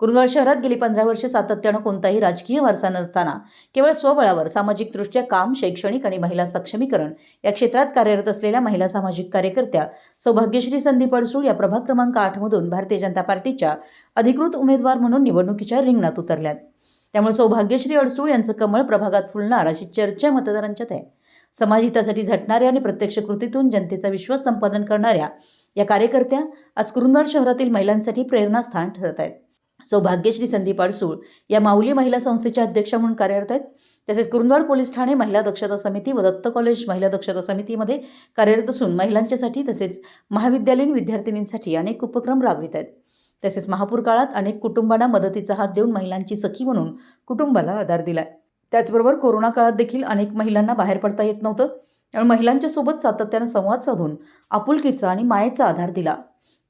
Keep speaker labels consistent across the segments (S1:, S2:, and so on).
S1: कुरुंदवाड शहरात गेली पंधरा वर्ष सातत्यानं कोणताही राजकीय वारसा नसताना केवळ स्वबळावर सामाजिकदृष्ट्या काम शैक्षणिक आणि महिला सक्षमीकरण या क्षेत्रात कार्यरत असलेल्या महिला सामाजिक कार्यकर्त्या सौभाग्यश्री संदीप अडसूळ या प्रभाग क्रमांक आठमधून भारतीय जनता पार्टीच्या अधिकृत उमेदवार म्हणून निवडणुकीच्या रिंगणात उतरल्यात. त्यामुळे सौभाग्यश्री अडसूळ यांचं कमळ प्रभागात फुलणार अशी चर्चा मतदारांच्यात आहे. समाजहितासाठी झटणाऱ्या आणि प्रत्यक्ष कृतीतून जनतेचा विश्वास संपादन करणाऱ्या या कार्यकर्त्या आज कुरुंदवाड शहरातील महिलांसाठी प्रेरणास्थान ठरत आहेत. सौभाग्यश्री संदीप अडसूळ या माऊली महिला संस्थेच्या अध्यक्षा म्हणून कार्यरत आहेत. तसेच कुरुंदवाड पोलीस ठाणे महिला दक्षता समिती व दत्त कॉलेज महिला दक्षता समितीमध्ये कार्यरत असून महिलांच्यासाठी तसेच महाविद्यालयीन विद्यार्थिनींसाठी अनेक उपक्रम राबवित आहेत. तसेच महापूर काळात अनेक कुटुंबांना मदतीचा हात देऊन महिलांची सखी म्हणून कुटुंबाला आधार दिलाय. त्याचबरोबर कोरोना काळात देखील अनेक महिलांना बाहेर पडता येत नव्हतं. त्यामुळे महिलांच्या सोबत सातत्यानं संवाद साधून आपुलकीचा आणि मायेचा आधार दिला.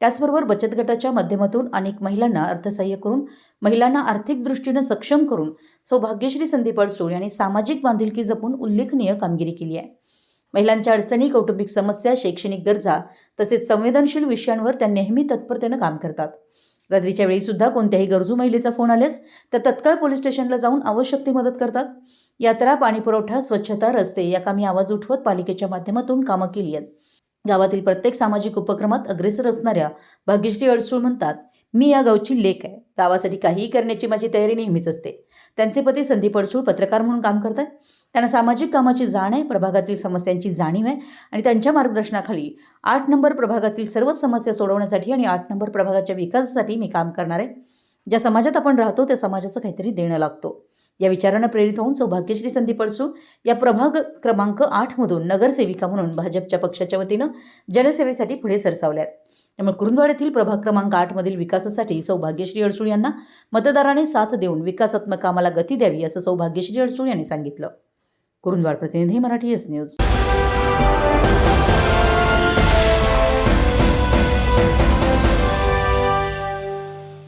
S1: त्याचबरोबर बचत गटाच्या माध्यमातून अनेक महिलांना अर्थसहाय्य करून महिलांना आर्थिक दृष्टीनं सक्षम करून सौभाग्यश्री संदीप अडसूळ यांनी सामाजिक बांधिलकी जपून उल्लेखनीय कामगिरी केली आहे. महिलांच्या अडचणी कौटुंबिक समस्या शैक्षणिक गरजा तसेच संवेदनशील विषयांवर त्या नेहमी तत्परतेनं काम करतात. रात्रीच्या वेळी सुद्धा कोणत्याही गरजू महिलेचा फोन आल्यास त्या तत्काळ पोलीस स्टेशनला जाऊन आवश्यक ती मदत करतात. यात्रा पाणीपुरवठा स्वच्छता रस्ते या कामी आवाज उठवत पालिकेच्या माध्यमातून कामं केली आहेत. गावातील प्रत्येक सामाजिक उपक्रमात अग्रेसर असणाऱ्या भाग्यश्री अडसूळ म्हणतात मी या गावची लेक आहे. गावासाठी काहीही करण्याची माझी तयारी नेहमीच असते. त्यांचे पती संदीप अडसूळ पत्रकार म्हणून काम करतात त्यांना सामाजिक कामाची जाण आहे प्रभागातील समस्यांची जाणीव आहे आणि त्यांच्या मार्गदर्शनाखाली आठ नंबर प्रभागातील सर्वच समस्या सोडवण्यासाठी आणि आठ नंबर प्रभागाच्या विकासासाठी मी काम करणार आहे. ज्या समाजात आपण राहतो त्या समाजाचं काहीतरी देणं लागतो. या विचारानं प्रेरित होऊन सौभाग्यश्री संदीप अडसूळ या प्रभाग क्रमांक आठमधून नगरसेविका म्हणून भाजपच्या पक्षाच्या वतीनं जनसेवेसाठी पुढे सरसावल्यात. त्यामुळे कुरुंदवाड येथील प्रभाग क्रमांक आठमधील विकासासाठी सौभाग्यश्री अडसूळ यांना मतदाराने साथ देऊन विकासात्मक कामाला गती द्यावी असं सौभाग्यश्री अडसूळ यांनी सांगितलं. कुरुंदवाड प्रतिनिधी मराठी एस न्यूज.